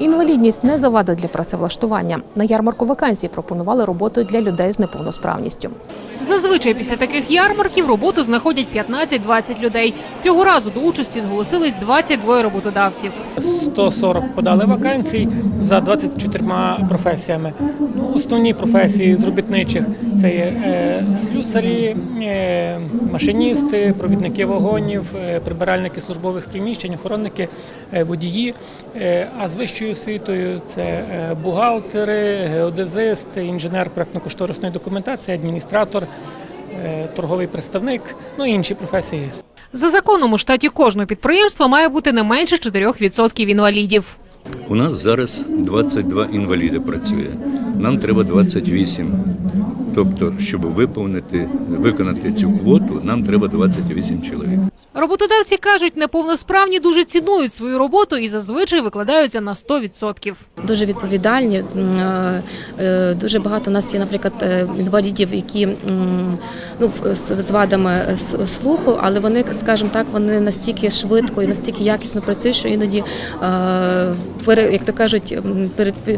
Інвалідність не завада для працевлаштування. На ярмарку вакансій пропонували роботу для людей з неповносправністю. Зазвичай після таких ярмарків роботу знаходять 15-20 людей. Цього разу до участі зголосились 22 роботодавців. 140 подали вакансій за 24 професіями. Ну, основні професії з робітничих це є е, слюсарі, е, машиністи, провідники вагонів, е, прибиральники службових приміщень, охоронники, е, водії. Е, а з вищою освітою це е, бухгалтери, геодезисти, інженер проектно-кошторисної документації, адміністратор, е, торговий представник, ну і інші професії. За законом у штаті кожного підприємства має бути не менше 4% інвалідів. У нас зараз 22 інваліди працює. Нам треба 28. Тобто, щоб виповнити, виконати цю квоту, нам треба 28 чоловік. Роботодавці кажуть, неповносправні дуже цінують свою роботу і зазвичай викладаються на 100%. дуже відповідальні. Е, е, Дуже багато у нас є, наприклад, е, інвалідів, які ну, з вадами слуху, але вони, скажімо так, вони настільки швидко і настільки якісно працюють, що іноді, як то кажуть,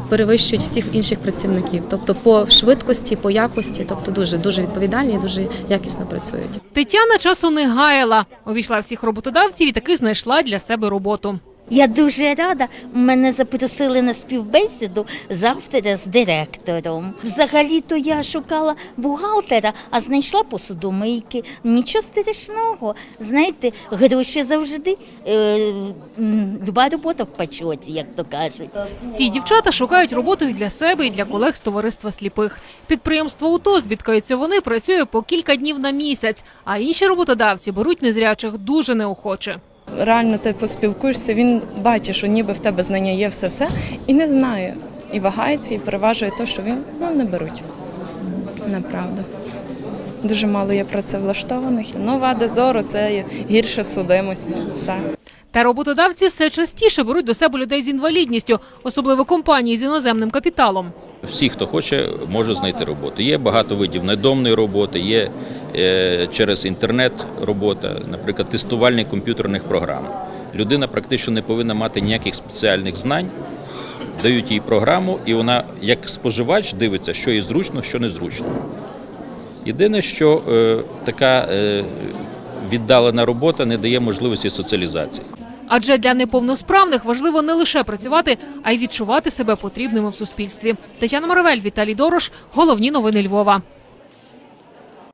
перевищують всіх інших працівників. Тобто по швидкості, по якості, тобто дуже дуже відповідальні і дуже якісно працюють. Тетяна часу не гаяла. Обійшла всіх роботодавців і таки знайшла для себе роботу. Я дуже рада. Мене запросили на співбесіду завтра з директором. Взагалі-то я шукала бухгалтера, а знайшла посудомийки. Нічого страшного. Знаєте, гроші завжди. Е, люба робота в почоті, як то кажуть. Ці дівчата шукають роботу і для себе, і для колег з товариства сліпих. Підприємство УТОС, бідкаються вони, працює по кілька днів на місяць, а інші роботодавці беруть незрячих дуже неохоче. Реально ти поспілкуєшся, він бачить, що ніби в тебе знання є все-все, і не знає. І вагається, і переважує те, що він ну, не беруть. Направду. Дуже мало є працевлаштованих. Ну, вади зору це гірше судимості. Все. Та роботодавці все частіше беруть до себе людей з інвалідністю, особливо компанії з іноземним капіталом. Всі, хто хоче, може знайти роботу. Є багато видів недомної роботи, є через інтернет робота, наприклад, тестувальник комп'ютерних програм. Людина практично не повинна мати ніяких спеціальних знань. Дають їй програму, і вона, як споживач, дивиться, що їй зручно, що незручно. Єдине, що е, така е, віддалена робота не дає можливості соціалізації. Адже для неповносправних важливо не лише працювати, а й відчувати себе потрібними в суспільстві. Тетяна Моравель, Віталій Дорош. Головні новини Львова.